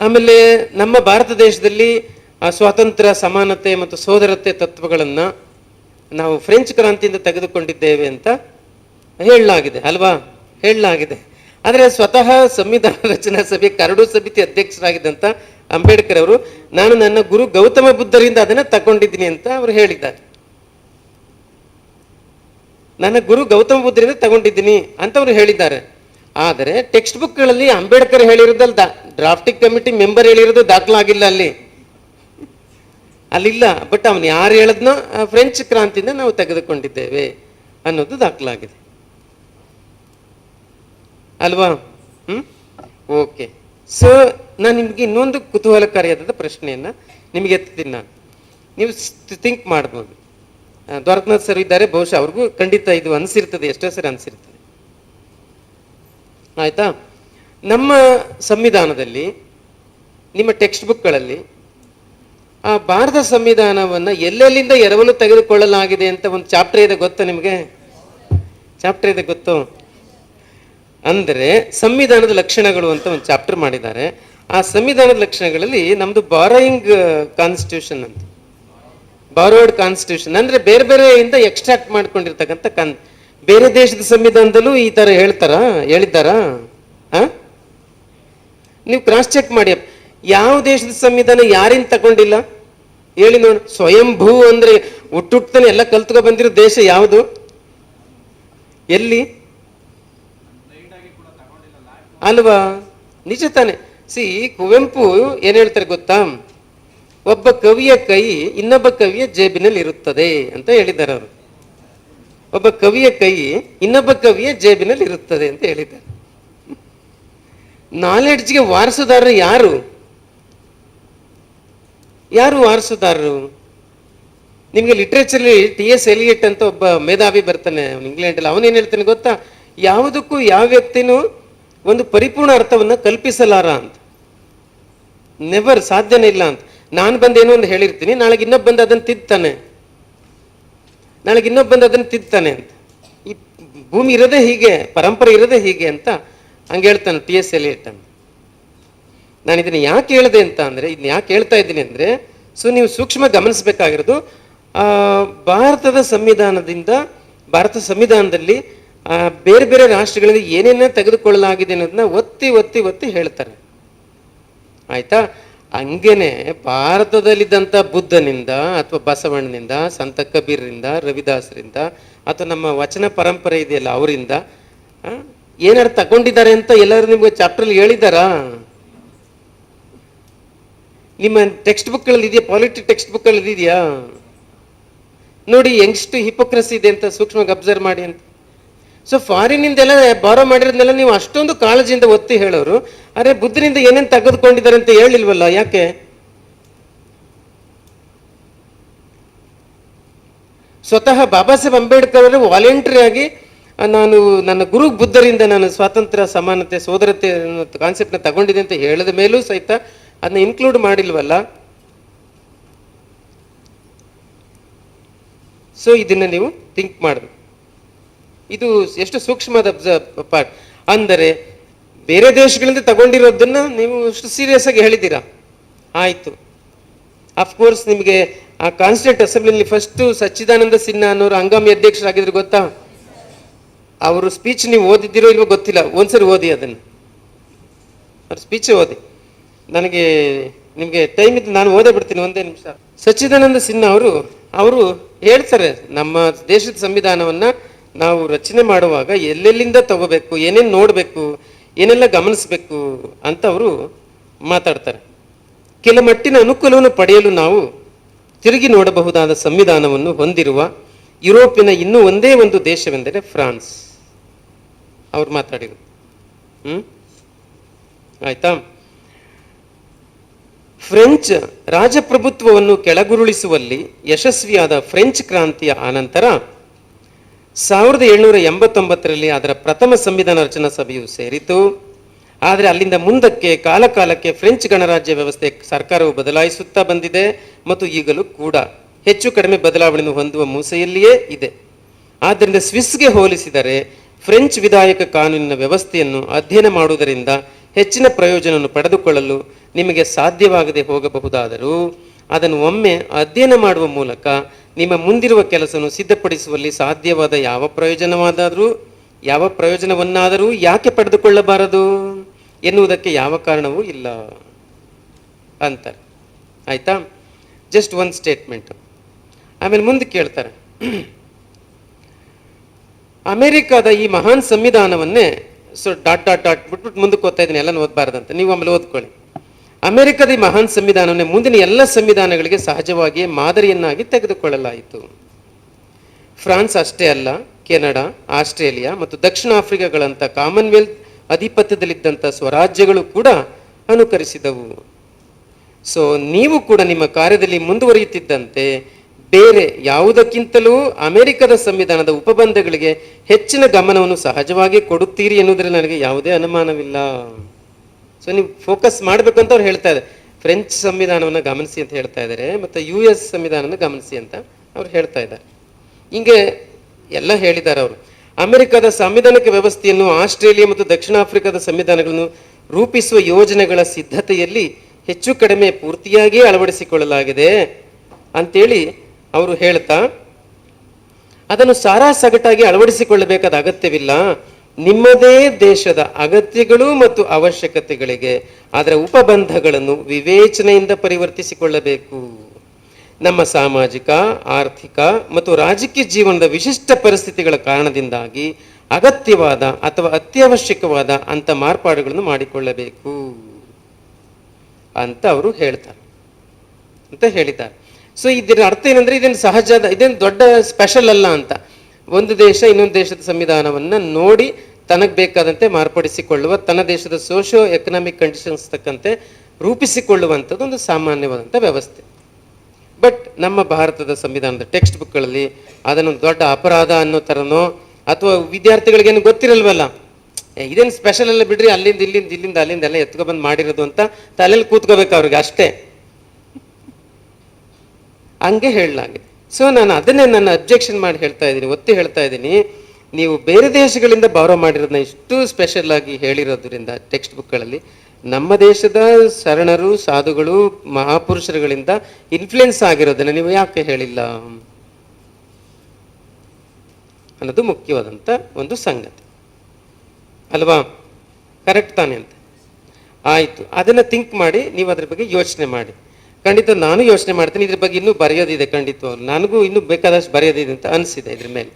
ಆಮೇಲೆ ನಮ್ಮ ಭಾರತ ದೇಶದಲ್ಲಿ ಸ್ವಾತಂತ್ರ್ಯ, ಸಮಾನತೆ ಮತ್ತು ಸೋದರತೆ ತತ್ವಗಳನ್ನು ನಾವು ಫ್ರೆಂಚ್ ಕ್ರಾಂತಿಯಿಂದ ತೆಗೆದುಕೊಂಡಿದ್ದೇವೆ ಅಂತ ಹೇಳಲಾಗಿದೆ, ಅಲ್ವಾ? ಹೇಳಲಾಗಿದೆ. ಆದರೆ ಸ್ವತಃ ಸಂವಿಧಾನ ರಚನಾ ಸಭೆ ಕರಡು ಸಮಿತಿ ಅಧ್ಯಕ್ಷರಾಗಿದ್ದಂಥ ಅಂಬೇಡ್ಕರ್ ಅವರು, ನಾನು ನನ್ನ ಗುರು ಗೌತಮ ಬುದ್ಧರಿಂದ ಅದನ್ನು ತಗೊಂಡಿದ್ದೀನಿ ಅಂತ ಅವರು ಹೇಳಿದ್ದಾರೆ. ನನ್ನ ಗುರು ಗೌತಮ ಬುದ್ಧರಿಂದ ತಗೊಂಡಿದ್ದೀನಿ ಅಂತ ಅವರು ಹೇಳಿದ್ದಾರೆ. ಆದರೆ ಟೆಕ್ಸ್ಟ್ ಬುಕ್ಗಳಲ್ಲಿ ಅಂಬೇಡ್ಕರ್ ಹೇಳಿರೋದಲ್ಲಿ ಡ್ರಾಫ್ಟಿಂಗ್ ಕಮಿಟಿ ಮೆಂಬರ್ ಹೇಳಿರೋದು ದಾಖಲಾಗಿಲ್ಲ ಅಲ್ಲಿ. ಅಲ್ಲಿಲ್ಲ ಬಟ್ ಅವನು ಯಾರು ಹೇಳದ್ನೋ ಫ್ರೆಂಚ್ ಕ್ರಾಂತಿಯಿಂದ ನಾವು ತೆಗೆದುಕೊಂಡಿದ್ದೇವೆ ಅನ್ನೋದು ದಾಖಲಾಗಿದೆ. ಅಲ್ವಾ? ಹ್ಮ್? ಓಕೆ. ಸೊ ನಾನು ನಿಮಗೆ ಇನ್ನೊಂದು ಕುತೂಹಲಕಾರಿಯಾದ ಪ್ರಶ್ನೆಯನ್ನ ನಿಮಗೆ ಎತ್ತೀನಿ ನಾನು. ನೀವು ಥಿಂಕ್ ಮಾಡ್ಬೋದು. ದ್ವಾರಕನಾಥ್ ಸರ್ ಇದ್ದಾರೆ, ಬಹುಶಃ ಅವ್ರಿಗೂ ಖಂಡಿತ ಇದು ಅನಿಸಿರ್ತದೆ, ಎಷ್ಟೋ ಸರಿ ಅನಿಸಿರ್ತದೆ. ಆಯ್ತಾ? ನಮ್ಮ ಸಂವಿಧಾನದಲ್ಲಿ, ನಿಮ್ಮ ಟೆಕ್ಸ್ಟ್ ಬುಕ್ಗಳಲ್ಲಿ ಆ ಭಾರತ ಸಂವಿಧಾನವನ್ನು ಎಲ್ಲೆಲ್ಲಿಂದ ಎರವಲು ತೆಗೆದುಕೊಳ್ಳಲಾಗಿದೆ ಅಂತ ಒಂದು ಚಾಪ್ಟರ್ ಇದೆ ಗೊತ್ತಾ ನಿಮಗೆ? ಚಾಪ್ಟರ್ ಇದೆ ಗೊತ್ತು? ಅಂದರೆ ಸಂವಿಧಾನದ ಲಕ್ಷಣಗಳು ಅಂತ ಒಂದು ಚಾಪ್ಟರ್ ಮಾಡಿದ್ದಾರೆ. ಆ ಸಂವಿಧಾನದ ಲಕ್ಷಣಗಳಲ್ಲಿ ನಮ್ಮದು ಬಾರೋಯಿಂಗ್ ಕಾನ್ಸ್ಟಿಟ್ಯೂಷನ್ ಅಂತ. ಬಾರೋಡ್ ಕಾನ್ಸ್ಟಿಟ್ಯೂಷನ್ ಅಂದರೆ ಬೇರೆ ಬೇರೆಯಿಂದ ಎಕ್ಸ್ಟ್ರಾಕ್ಟ್ ಮಾಡ್ಕೊಂಡಿರ್ತಕ್ಕಂಥ ಕಾನ್ ಬೇರೆ ದೇಶದ ಸಂವಿಧಾನದಲ್ಲೂ ಈ ಥರ ಹೇಳ್ತಾರಾ? ಹೇಳಿದ್ದಾರಾ? ಆ? ನೀವು ಕ್ರಾಸ್ ಚೆಕ್ ಮಾಡಿ. ಯಾವ ದೇಶದ ಸಂವಿಧಾನ ಯಾರಿಂದ ತಗೊಂಡಿಲ್ಲ? ಹೇಳಿ ನೋಡಿ. ಸ್ವಯಂಭೂ ಅಂದ್ರೆ ಹುಟ್ಟುಟ್ಟನೆ ಎಲ್ಲ ಕಲ್ತ್ಕೊ ಬಂದಿರೋ ದೇಶ ಯಾವುದು? ಎಲ್ಲಿ? ಅಲ್ವಾ? ನಿಜ ತಾನೆ. ಸಿ, ಕುವೆಂಪು ಏನ್ ಹೇಳ್ತಾರೆ ಗೊತ್ತಾ? ಒಬ್ಬ ಕವಿಯ ಕೈ ಇನ್ನೊಬ್ಬ ಕವಿಯ ಜೇಬಿನಲ್ಲಿ ಇರುತ್ತದೆ ಅಂತ ಹೇಳಿದ್ದಾರೆ ಅವರು. ಒಬ್ಬ ಕವಿಯ ಕೈ ಇನ್ನೊಬ್ಬ ಕವಿಯ ಜೇಬಿನಲ್ಲಿ ಇರುತ್ತದೆ ಅಂತ ಹೇಳಿದ್ದಾರೆ. ನಾಲೆಡ್ಜ್ಗೆ ವಾರಸುದಾರರು ಯಾರು? ಯಾರು ವಾರಸುದಾರರು? ನಿಮಗೆ ಲಿಟ್ರೇಚರ್ಲಿ ಟಿ ಎಸ್ ಎಲಿಯಟ್ ಅಂತ ಒಬ್ಬ ಮೇಧಾವಿ ಬರ್ತಾನೆ ಅವನು ಇಂಗ್ಲೆಂಡಲ್ಲಿ. ಅವನೇನು ಹೇಳ್ತಾನೆ ಗೊತ್ತಾ? ಯಾವುದಕ್ಕೂ ಯಾವ ವ್ಯಕ್ತಿನೂ ಒಂದು ಪರಿಪೂರ್ಣ ಅರ್ಥವನ್ನು ಕಲ್ಪಿಸಲಾರ ಅಂತ. ನೆವರ್ ಸಾಧ್ಯನೇ ಇಲ್ಲ ಅಂತ. ನಾನು ಬಂದು ಒಂದು ಹೇಳಿರ್ತೀನಿ, ನಾಳೆಗೆ ಇನ್ನೊಬ್ಬ ಬಂದು ಅದನ್ನು ತಿದ್ದಾನೆ ನಾಳೆಗೆ ಇನ್ನೊಬ್ಬ ಬಂದು ಅದನ್ನು ತಿದ್ದಾನೆ ಅಂತ. ಈ ಭೂಮಿ ಇರೋದೇ ಹೀಗೆ, ಪರಂಪರೆ ಇರೋದೇ ಹೀಗೆ ಅಂತ ಹಂಗೆ ಹೇಳ್ತಾನೆ ಟಿ ಎಸ್ ಎಲಿಯಟ್ ಅಂತ. ನಾನು ಇದನ್ನ ಯಾಕೆ ಹೇಳಿದೆ ಅಂತ ಅಂದರೆ, ಇದನ್ನ ಯಾಕೆ ಹೇಳ್ತಾ ಇದ್ದೀನಿ ಅಂದ್ರೆ, ಸೊ ನೀವು ಸೂಕ್ಷ್ಮ ಗಮನಿಸಬೇಕಾಗಿರೋದು ಭಾರತದ ಸಂವಿಧಾನದಿಂದ, ಭಾರತ ಸಂವಿಧಾನದಲ್ಲಿ ಬೇರೆ ಬೇರೆ ರಾಷ್ಟ್ರಗಳಲ್ಲಿ ಏನೇನ ತೆಗೆದುಕೊಳ್ಳಲಾಗಿದೆ ಅನ್ನೋದನ್ನ ಒತ್ತಿ ಒತ್ತಿ ಒತ್ತಿ ಹೇಳ್ತಾರೆ. ಆಯ್ತಾ? ಹಂಗೇನೆ ಭಾರತದಲ್ಲಿದ್ದಂಥ ಬುದ್ಧನಿಂದ ಅಥವಾ ಬಸವಣ್ಣನಿಂದ, ಸಂತ ಕಬೀರ್ರಿಂದ, ರವಿದಾಸರಿಂದ ಅಥವಾ ನಮ್ಮ ವಚನ ಪರಂಪರೆ ಇದೆಯಲ್ಲ ಅವರಿಂದ ಏನಾರು ತಗೊಂಡಿದ್ದಾರೆ ಅಂತ ಎಲ್ಲರೂ ನಿಮಗೆ ಚಾಪ್ಟರ್ಲಿ ಹೇಳಿದ್ದಾರಾ? ನಿಮ್ಮ ಟೆಕ್ಸ್ಟ್ ಬುಕ್ಗಳಲ್ಲಿ ಇದೆಯಾ? ಪಾಲಿಟಿ ಟೆಕ್ಸ್ಟ್ ಬುಕ್ಗಳಲ್ಲಿ ಇದೆಯಾ? ನೋಡಿ, ಯಂಗ್ಸ್ಟ್ ಹಿಪೋಕ್ರಸಿ ಇದೆ ಅಂತ ಸೂಕ್ಷ್ಮವಾಗಿ ಅಬ್ಸರ್ವ್ ಮಾಡಿ ಅಂತ. ಸೊ ಫಾರಿನಿಂದೆಲ್ಲ ಬಾರೋ ಮಾಡಿರೋದ್ನೆಲ್ಲ ನೀವು ಅಷ್ಟೊಂದು ಕಾಳಜಿಯಿಂದ ಒತ್ತಿ ಹೇಳೋರು. ಅರೆ, ಬುದ್ಧನಿಂದ ಏನೇನು ತೆಗೆದುಕೊಂಡಿದ್ದಾರೆ ಅಂತ ಹೇಳಿಲ್ವಲ್ಲ, ಯಾಕೆ? ಸ್ವತಃ ಬಾಬಾ ಸಾಹೇಬ್ ಅಂಬೇಡ್ಕರ್ ಅವರು ವಾಲಂಟರಿ ಆಗಿ ನಾನು ನನ್ನ ಗುರು ಬುದ್ಧರಿಂದ ನಾನು ಸ್ವಾತಂತ್ರ್ಯ, ಸಮಾನತೆ, ಸೋದರತೆ ಕಾನ್ಸೆಪ್ಟ್ನ ತಗೊಂಡಿದೆ ಅಂತ ಹೇಳಿದ ಮೇಲೂ ಸಹಿತ ಅದನ್ನ ಇನ್ಕ್ಲೂಡ್ ಮಾಡಿಲ್ವಲ್ಲ? ಸೊ ಇದನ್ನ ನೀವು ಥಿಂಕ್ ಮಾಡಬೇಕು. ಇದು ಎಷ್ಟು ಸೂಕ್ಷ್ಮದ ಪಾರ್ಟ್ ಅಂದರೆ ಬೇರೆ ದೇಶಗಳಿಂದ ತಗೊಂಡಿರೋದನ್ನ ನೀವು ಎಷ್ಟು ಸೀರಿಯಸ್ ಆಗಿ ಹೇಳಿದ್ದೀರಾ? ಆಯ್ತು. ಅಫ್ಕೋರ್ಸ್ ನಿಮಗೆ ಆ ಕಾನ್ಸ್ಟೆಂಟ್ ಅಸೆಂಬ್ಲಿಯಲ್ಲಿ ಫಸ್ಟ್ ಸಚ್ಚಿದಾನಂದ ಸಿನ್ಹಾ ಅನ್ನೋರು ಹಂಗಾಮಿ ಅಧ್ಯಕ್ಷರಾಗಿದ್ರು ಗೊತ್ತಾ? ಅವರು ಸ್ಪೀಚ್ ನೀವು ಓದಿದ್ದೀರೋ ಇಲ್ವೋ ಗೊತ್ತಿಲ್ಲ, ಒಂದ್ಸರಿ ಓದಿ ಅದನ್ನು. ಅವ್ರ ಸ್ಪೀಚ್ ಓದಿ. ನನಗೆ, ನಿಮಗೆ ಟೈಮ್ ಇದ್ದು ನಾನು ಓದೇ ಬಿಡ್ತೀನಿ ಒಂದೇ ನಿಮಿಷ. ಸಚ್ಚಿದಾನಂದ ಸಿನ್ಹಾ ಅವರು ಅವರು ಹೇಳ್ತಾರೆ, ನಮ್ಮ ದೇಶದ ಸಂವಿಧಾನವನ್ನ ನಾವು ರಚನೆ ಮಾಡುವಾಗ ಎಲ್ಲೆಲ್ಲಿಂದ ತಗೋಬೇಕು, ಏನೇನು ನೋಡಬೇಕು, ಏನೆಲ್ಲ ಗಮನಿಸಬೇಕು ಅಂತ ಅವರು ಮಾತಾಡ್ತಾರೆ. ಕೆಲ ಮಟ್ಟಿನ ಅನುಕೂಲವನ್ನು ಪಡೆಯಲು ನಾವು ತಿರುಗಿ ನೋಡಬಹುದಾದ ಸಂವಿಧಾನವನ್ನು ಹೊಂದಿರುವ ಯುರೋಪಿನ ಇನ್ನೂ ಒಂದೇ ಒಂದು ದೇಶವೆಂದರೆ ಫ್ರಾನ್ಸ್. ಅವ್ರು ಮಾತಾಡಿದ್ರು. ಹ್ಮ್? ಆಯ್ತಾ? ಫ್ರೆಂಚ್ ರಾಜಪ್ರಭುತ್ವವನ್ನು ಕೆಳಗುರುಳಿಸುವಲ್ಲಿ ಯಶಸ್ವಿಯಾದ ಫ್ರೆಂಚ್ ಕ್ರಾಂತಿಯ ಆನಂತರ ಸಾವಿರದ ಏಳ್ನೂರ ಎಂಬತ್ತೊಂಬತ್ತರಲ್ಲಿ ಅದರ ಪ್ರಥಮ ಸಂವಿಧಾನ ರಚನಾ ಸಭೆಯು ಸೇರಿತು. ಆದರೆ ಅಲ್ಲಿಂದ ಮುಂದಕ್ಕೆ ಕಾಲಕಾಲಕ್ಕೆ ಫ್ರೆಂಚ್ ಗಣರಾಜ್ಯ ವ್ಯವಸ್ಥೆ ಸರ್ಕಾರವು ಬದಲಾಯಿಸುತ್ತಾ ಬಂದಿದೆ ಮತ್ತು ಈಗಲೂ ಕೂಡ ಹೆಚ್ಚು ಕಡಿಮೆ ಬದಲಾವಣೆಯನ್ನು ಹೊಂದುವ ಮೂಸೆಯಲ್ಲಿಯೇ ಇದೆ. ಆದ್ದರಿಂದ ಸ್ವಿಸ್ಗೆ ಹೋಲಿಸಿದರೆ ಫ್ರೆಂಚ್ ವಿಧಾಯಕ ಕಾನೂನಿನ ವ್ಯವಸ್ಥೆಯನ್ನು ಅಧ್ಯಯನ ಮಾಡುವುದರಿಂದ ಹೆಚ್ಚಿನ ಪ್ರಯೋಜನವನ್ನು ಪಡೆದುಕೊಳ್ಳಲು ನಿಮಗೆ ಸಾಧ್ಯವಾಗದೆ ಹೋಗಬಹುದಾದರೂ, ಅದನ್ನು ಒಮ್ಮೆ ಅಧ್ಯಯನ ಮಾಡುವ ಮೂಲಕ ನಿಮ್ಮ ಮುಂದಿರುವ ಕೆಲಸವನ್ನು ಸಿದ್ಧಪಡಿಸುವಲ್ಲಿ ಸಾಧ್ಯವಾದ ಯಾವ ಪ್ರಯೋಜನವಾದರೂ, ಯಾವ ಪ್ರಯೋಜನವನ್ನಾದರೂ ಯಾಕೆ ಪಡೆದುಕೊಳ್ಳಬಾರದು ಎನ್ನುವುದಕ್ಕೆ ಯಾವ ಕಾರಣವೂ ಇಲ್ಲ ಅಂತಾರೆ. ಆಯಿತಾ? ಜಸ್ಟ್ ಒಂದು ಸ್ಟೇಟ್ಮೆಂಟ್ ಆಮೇಲೆ ಮುಂದೆ ಕೇಳ್ತಾರೆ. ಅಮೆರಿಕದ ಈ ಮಹಾನ್ ಸಂವಿಧಾನವನ್ನೇ ಸೊ ಡಾಟ್ ಡಾಟ್ ಡಾಟ್ ಬಿಟ್ಬಿಟ್ಟು ಮುಂದಕ್ಕೆ ಓದ್ತಾ ಇದ್ದೀನಿ ಎಲ್ಲ ಓದಬಾರ್ದಂತೆ. ನೀವು ಆಮೇಲೆ ಓದ್ಕೊಳ್ಳಿ. ಅಮೆರಿಕದ ಈ ಮಹಾನ್ ಸಂವಿಧಾನವನ್ನೇ ಮುಂದಿನ ಎಲ್ಲ ಸಂವಿಧಾನಗಳಿಗೆ ಸಹಜವಾಗಿಯೇ ಮಾದರಿಯನ್ನಾಗಿ ತೆಗೆದುಕೊಳ್ಳಲಾಯಿತು. ಫ್ರಾನ್ಸ್ ಅಷ್ಟೇ ಅಲ್ಲ, ಕೆನಡಾ, ಆಸ್ಟ್ರೇಲಿಯಾ ಮತ್ತು ದಕ್ಷಿಣ ಆಫ್ರಿಕಾಗಳಂಥ ಕಾಮನ್ವೆಲ್ತ್ ಅಧಿಪತ್ಯದಲ್ಲಿದ್ದಂಥ ಸ್ವರಾಜ್ಯಗಳು ಕೂಡ ಅನುಕರಿಸಿದವು. ಸೊ, ನೀವು ಕೂಡ ನಿಮ್ಮ ಕಾರ್ಯದಲ್ಲಿ ಮುಂದುವರಿಯುತ್ತಿದ್ದಂತೆ ಬೇರೆ ಯಾವುದಕ್ಕಿಂತಲೂ ಅಮೆರಿಕದ ಸಂವಿಧಾನದ ಉಪಬಂಧಗಳಿಗೆ ಹೆಚ್ಚಿನ ಗಮನವನ್ನು ಸಹಜವಾಗಿ ಕೊಡುತ್ತೀರಿ ಎನ್ನುವುದರಲ್ಲಿ ನನಗೆ ಯಾವುದೇ ಅನುಮಾನವಿಲ್ಲ. ಸೊ ನೀವು ಫೋಕಸ್ ಮಾಡಬೇಕು ಅಂತ ಅವ್ರು ಹೇಳ್ತಾ ಇದ್ದಾರೆ. ಫ್ರೆಂಚ್ ಸಂವಿಧಾನವನ್ನು ಗಮನಿಸಿ ಅಂತ ಹೇಳ್ತಾ ಇದ್ದಾರೆ, ಮತ್ತು ಯು ಎಸ್ ಸಂವಿಧಾನವನ್ನು ಗಮನಿಸಿ ಅಂತ ಅವ್ರು ಹೇಳ್ತಾ ಇದ್ದಾರೆ. ಹಿಂಗೆ ಎಲ್ಲ ಹೇಳಿದ್ದಾರೆ ಅವರು. ಅಮೆರಿಕದ ಸಂವಿಧಾನಿಕ ವ್ಯವಸ್ಥೆಯನ್ನು ಆಸ್ಟ್ರೇಲಿಯಾ ಮತ್ತು ದಕ್ಷಿಣ ಆಫ್ರಿಕಾದ ಸಂವಿಧಾನಗಳನ್ನು ರೂಪಿಸುವ ಯೋಜನೆಗಳ ಸಿದ್ಧತೆಯಲ್ಲಿ ಹೆಚ್ಚು ಕಡಿಮೆ ಪೂರ್ತಿಯಾಗಿ ಅಳವಡಿಸಿಕೊಳ್ಳಲಾಗಿದೆ ಅಂತೇಳಿ ಅವರು ಹೇಳ್ತಾ, ಅದನ್ನು ಸಾರಾ ಸಗಟಾಗಿ ಅಳವಡಿಸಿಕೊಳ್ಳಬೇಕಾದ ಅಗತ್ಯವಿಲ್ಲ. ನಿಮ್ಮದೇ ದೇಶದ ಅಗತ್ಯಗಳು ಮತ್ತು ಅವಶ್ಯಕತೆಗಳಿಗೆ ಅದರ ಉಪಬಂಧಗಳನ್ನು ವಿವೇಚನೆಯಿಂದ ಪರಿವರ್ತಿಸಿಕೊಳ್ಳಬೇಕು. ನಮ್ಮ ಸಾಮಾಜಿಕ, ಆರ್ಥಿಕ ಮತ್ತು ರಾಜಕೀಯ ಜೀವನದ ವಿಶಿಷ್ಟ ಪರಿಸ್ಥಿತಿಗಳ ಕಾರಣದಿಂದಾಗಿ ಅಗತ್ಯವಾದ ಅಥವಾ ಅತ್ಯವಶ್ಯಕವಾದ ಅಂತ ಮಾರ್ಪಾಡುಗಳನ್ನು ಮಾಡಿಕೊಳ್ಳಬೇಕು. ಅಂತ ಅವರು ಹೇಳ್ತಾರೆ. ಅಂತ ಹೇಳಿದ್ದಾರೆ. ಸೊ ಇದರ ಅರ್ಥ ಏನಂದ್ರೆ ಇದೇನು ಸಹಜ ಇದೇನು ದೊಡ್ಡ ಸ್ಪೆಷಲ್ ಅಲ್ಲ ಅಂತ. ಒಂದು ದೇಶ ಇನ್ನೊಂದು ದೇಶದ ಸಂವಿಧಾನವನ್ನ ನೋಡಿ ತನಗೆ ಬೇಕಾದಂತೆ ಮಾರ್ಪಡಿಸಿಕೊಳ್ಳುವ, ತನ್ನ ದೇಶದ ಸೋಷಿಯೋ ಎಕನಾಮಿಕ್ ಕಂಡೀಷನ್ಸ್ ತಕ್ಕಂತೆ ರೂಪಿಸಿಕೊಳ್ಳುವಂಥದ್ದು ಒಂದು ಸಾಮಾನ್ಯವಾದಂಥ ವ್ಯವಸ್ಥೆ. ಬಟ್ ನಮ್ಮ ಭಾರತದ ಸಂವಿಧಾನದ ಟೆಕ್ಸ್ಟ್ ಬುಕ್ಗಳಲ್ಲಿ ಅದನ್ನೊಂದು ದೊಡ್ಡ ಅಪರಾಧ ಅನ್ನೋ ಥರನೋ ಅಥವಾ ವಿದ್ಯಾರ್ಥಿಗಳಿಗೇನು ಗೊತ್ತಿರಲ್ವಲ್ಲ? ಇದೇನು ಸ್ಪೆಷಲ್ ಎಲ್ಲ ಬಿಡ್ರಿ, ಅಲ್ಲಿಂದ ಇಲ್ಲಿಂದ ಇಲ್ಲಿಂದ ಅಲ್ಲಿಂದ ಎಲ್ಲ ಎತ್ಕೊಬಂದು ಮಾಡಿರೋದು ಅಂತ ತಲೆಯಲ್ಲಿ ಕೂತ್ಕೋಬೇಕು ಅವ್ರಿಗೆ ಅಷ್ಟೇ. ಹಂಗೆ ಹೇಳಲಾಗಿದೆ ಸೊ ನಾನು ಅದನ್ನೇ ನನ್ನ ಅಬ್ಜೆಕ್ಷನ್ ಮಾಡಿ ಹೇಳ್ತಾ ಇದ್ದೀನಿ, ಒತ್ತಿ ಹೇಳ್ತಾ ಇದ್ದೀನಿ. ನೀವು ಬೇರೆ ದೇಶಗಳಿಂದ ಬಾರೋ ಮಾಡಿರೋದನ್ನ ಇಷ್ಟು ಸ್ಪೆಷಲ್ ಆಗಿ ಹೇಳಿರೋದ್ರಿಂದ ಟೆಕ್ಸ್ಟ್ ಬುಕ್ಗಳಲ್ಲಿ ನಮ್ಮ ದೇಶದ ಶರಣರು ಸಾಧುಗಳು, ಮಹಾಪುರುಷರುಗಳಿಂದ ಇನ್ಫ್ಲುಯೆನ್ಸ್ ಆಗಿರೋದನ್ನ ನೀವು ಯಾಕೆ ಹೇಳಿಲ್ಲ? ಅನ್ನೋದು ಮುಖ್ಯವಾದಂಥ ಒಂದು ಸಂಗತಿ. ಅಲ್ವಾ? ಕರೆಕ್ಟ್ ತಾನೆ ಅಂತ. ಆಯಿತು. ಅದನ್ನು ಥಿಂಕ್ ಮಾಡಿ, ನೀವು ಅದ್ರ ಬಗ್ಗೆ ಯೋಚನೆ ಮಾಡಿ. ಖಂಡಿತ ನಾನು ಯೋಚನೆ ಮಾಡ್ತೀನಿ. ಇದ್ರ ಬಗ್ಗೆ ಇನ್ನೂ ಬರೆಯೋದಿದೆ ಖಂಡಿತ ನನಗೂ ಇನ್ನೂ ಬೇಕಾದಷ್ಟು ಬರೆಯೋದಿದೆ ಅಂತ ಅನಿಸಿದೆ ಇದ್ರ ಮೇಲೆ.